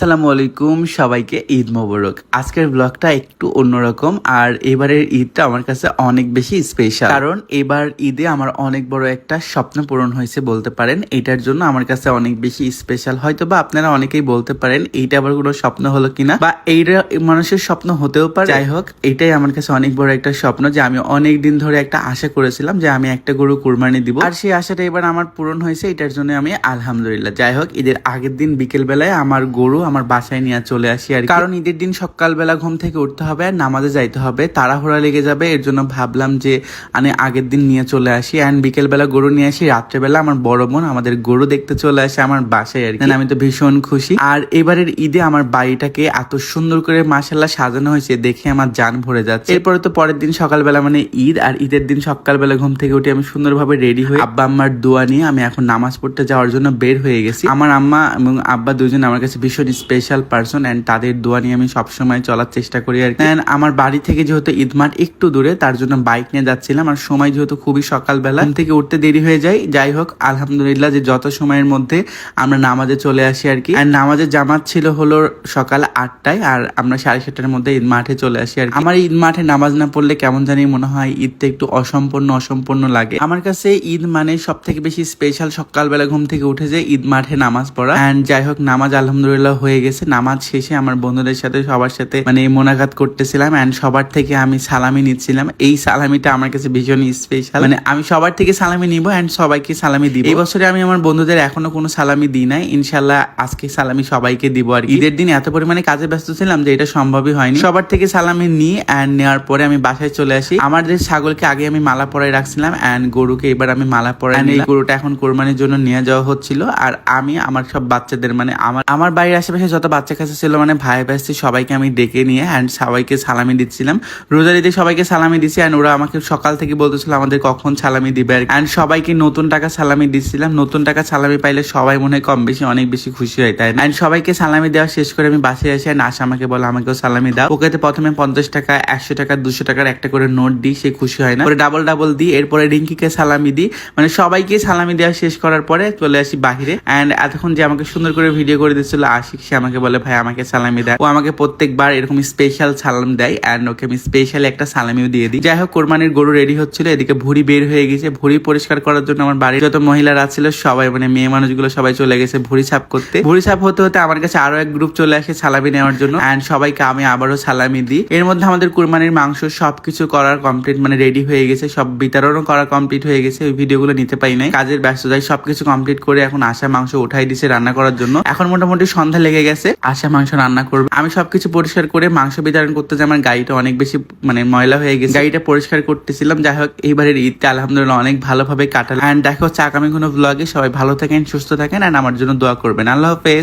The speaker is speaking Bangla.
আসসালামু আলাইকুম, সবাইকে ঈদ মোবারক। আজকের ব্লগটা একটু অন্যরকম, আর এবারের ঈদটা আমার কাছে অনেক বেশি স্পেশাল কারণ এবার ঈদে আমার অনেক বড় একটা স্বপ্ন পূরণ হয়েছে বলতে পারেন। এটার জন্য আমার কাছে অনেক বেশি স্পেশাল হয়তো বা আপনারা অনেকেই বলতে পারেন, এইটা আবার কোনো স্বপ্ন হলো কিনা? বা এইটা মানুষের স্বপ্ন হতেও পারে। যাই হোক, এটাই আমার কাছে অনেক বড় একটা স্বপ্ন যে আমি অনেক দিন ধরে একটা আশা করেছিলাম যে আমি একটা গরু কুরবানি দিব। আর সেই আশাটা এবার আমার পূরণ হয়েছে, এটার জন্য আমি আলহামদুলিল্লাহ। যাই হোক, ঈদের আগের দিন বিকেল বেলায় আমার গরু আমার বাসায় নিয়ে চলে আসি আর কারণ ঈদের দিন সকালবেলা ঘুম থেকে উঠতে হবে, আর নামাজে যাইতে হবে। তাড়াহুড়া লেগে যাবে, এর জন্য ভাবলাম যে আমি আগের দিন নিয়ে চলে আসি। অ্যান্ড বিকেল বেলা গরু নিয়ে আসি, রাত্রেবেলা আমার বড় বোন আমাদের গরু দেখতে চলে আসে আমার বাসায় আর আমি তো ভীষণ খুশি। আর এবারের ঈদে আমার বাড়িটাকে এত সুন্দর করে মাসাল্লাহ সাজানো হয়েছে, দেখে আমার জান ভরে যাচ্ছে। এরপরে তো পরের দিন সকালবেলা মানে ঈদ, আর ঈদের দিন সকালবেলা ঘুম থেকে উঠে আমি সুন্দরভাবে রেডি হয়ে আব্বা আম্মার দোয়া নিয়ে আমি এখন নামাজ পড়তে যাওয়ার জন্য বের হয়ে গেছি। আমার আম্মা এবং আব্বা দুজন আমার কাছে ভীষণ স্পেশাল পার্সন এন্ড তাদের দোয়া নিয়ে আমি সবসময় চলার চেষ্টা করি আর And আমার বাড়ি থেকে যেহেতু ঈদ মাঠ একটু দূরে, তার জন্য বাইক নিয়ে যাচ্ছিলাম। আর সময় যেহেতু খুবই সকালবেলা, ঘুম থেকে উঠতে দেরি হয়ে যায়। যাই হোক, আলহামদুলিল্লাহ যে যত সময়ের মধ্যে আমরা নামাজে চলে আসি আর কি। আর নামাজের জামাত ছিল হলো সকাল আটটায়, আর আমরা সাড়ে সাতটার মধ্যে ঈদ মাঠে চলে আসি আর। আমার ঈদ মাঠে নামাজ না পড়লে কেমন জানি মনে হয় ঈদটা একটু অসম্পূর্ণ অসম্পূর্ণ লাগে। আমার কাছে ঈদ মানে সব থেকে বেশি স্পেশাল সকালবেলা ঘুম থেকে উঠে যে ঈদ মাঠে নামাজ পড়া। অ্যান্ড যাই হোক, নামাজ আলহামদুলিল্লাহ হয়ে গেছে। নামাজ শেষে আমার বন্ধুদের সাথে সবার সাথে মানে মোনাকাত করতেছিলাম অ্যান্ড সবার থেকে আমি সালামি নিচ্ছিলাম। এই সালামিটা আমার কাছে ভীষণ স্পেশাল মানে আমি সবার থেকে সালামি নিব অ্যান্ড সবাইকে সালামি দিব। এই বছরে আমি আমার বন্ধুদের এখনও কোনো সালামি দিই নাই। ইনশাল্লাহ আজকে সালামি সবাইকে দিব আর ঈদের দিন এত পরিমাণে কাজে ব্যস্ত ছিলাম যে এটা সম্ভবই হয়নি। সবার থেকে সালামি নিই অ্যান্ড নেওয়ার পরে আমি বাসায় চলে আসি। আমাদের ছাগলকে আগে আমি মালা পরাই রাখছিলাম অ্যান্ড গরুকে এবার আমি মালা পরাই এই গরুটা এখন কোরবানির জন্য নিয়ে যাওয়া হচ্ছিল। আর আমি আমার সব বাচ্চাদের মানে আমার আমার বাড়ির আশেপাশে যত বাচ্চা কাছে ছিল মানে ভাই ভাইস্তি সবাইকে আমি ডেকে নিয়ে অ্যান্ড সবাইকে সালামি দিচ্ছিলাম। রোজারিতে সবাইকে সালামি দিচ্ছি অ্যান্ড ওরা আমাকে সকাল থেকে বলতেছিল, আমাদের কখন সালামি দিবে? অ্যান্ড সবাইকে নতুন টাকা সালামি দিচ্ছিলাম। নতুন টাকা সালামি পাইলে সবাই মনে হয় কম বেশি, অনেক বেশি খুশি হয়, তাই অ্যান্ড সবাইকে সালামি দেওয়া শেষ করে আমি বাসে আসি অ্যান্ড আশা আমাকে বলে, আমাকেও সালামি দাও। ওকে প্রথমে পঞ্চাশ টাকা, একশো টাকা, দুশো টাকার একটা করে নোট দিই, সে খুশি হয় না। পরে ডাবল ডাবল দিই, এরপরে রিঙ্কিকে সালামি দিই। মানে সবাইকে সালামি দেওয়া শেষ করার পরে চলে আসি বাহিরে। অ্যান্ড এতক্ষণ যে আমাকে সুন্দর করে ভিডিও করে দিচ্ছিল, আশিক সে আমাকে বলে, ভাই, আমাকে সালামি দেয়। ও আমাকে প্রত্যেকবার এরকম স্পেশাল সালাম দেয় অ্যান্ড ওকে আমি স্পেশালি একটা সালামিও দিয়ে দিই। যাই হোক, কোরবানির গরু রেডি হচ্ছিল, এদিকে ভুড়ি বের হয়ে গেছে। ভুড়ি পরিষ্কার করার জন্য আমার বাড়ির যত মহিলারা ছিল, সবাই মানে মেয়ে মানুষগুলো সবাই চলে গেছে ভুড়ি ছাপ করতে। ভুড়ি ছাপ হতে হতে আমার কাছে আরও এক গ্রুপ চলে আসে সালামি নেওয়ার জন্য অ্যান্ড সবাইকে আমি আবারও সালামি দিই। এর মধ্যে আমাদের কুরবানির মাংস সবকিছু করার কমপ্লিট মানে রেডি হয়ে গেছে, সব বিতরণও করা কমপ্লিট হয়ে গেছে। ওই ভিডিওগুলো নিতে পাই নাই। কাজের ব্যস্ততায় সবকিছু কমপ্লিট করে এখন আশা মাংস উঠাই দিছে রান্না করার জন্য। এখন মোটামুটি সন্ধ্যা লেগে গেছে আশা মাংস রান্না করবে। আমি সবকিছু পরিষ্কার করে মাংস বিতরণ করতে যে আমার গাড়িটা অনেক বেশি মানে ময়লা হয়ে গেছে। গাড়িটা পরিষ্কার করতেছিলাম। যাই হোক এইবারের ঈদটা আলহামদুলিল্লাহ অনেক ভালোভাবে কাটালাম। অ্যান্ড দেখা হচ্ছে আগামী কোনো ব্লগে সবাই ভালো থাকেন, সুস্থ থাকেন অ্যান্ড আমার জন্য দোয়া করবেন। আল্লাহ হাফেজ।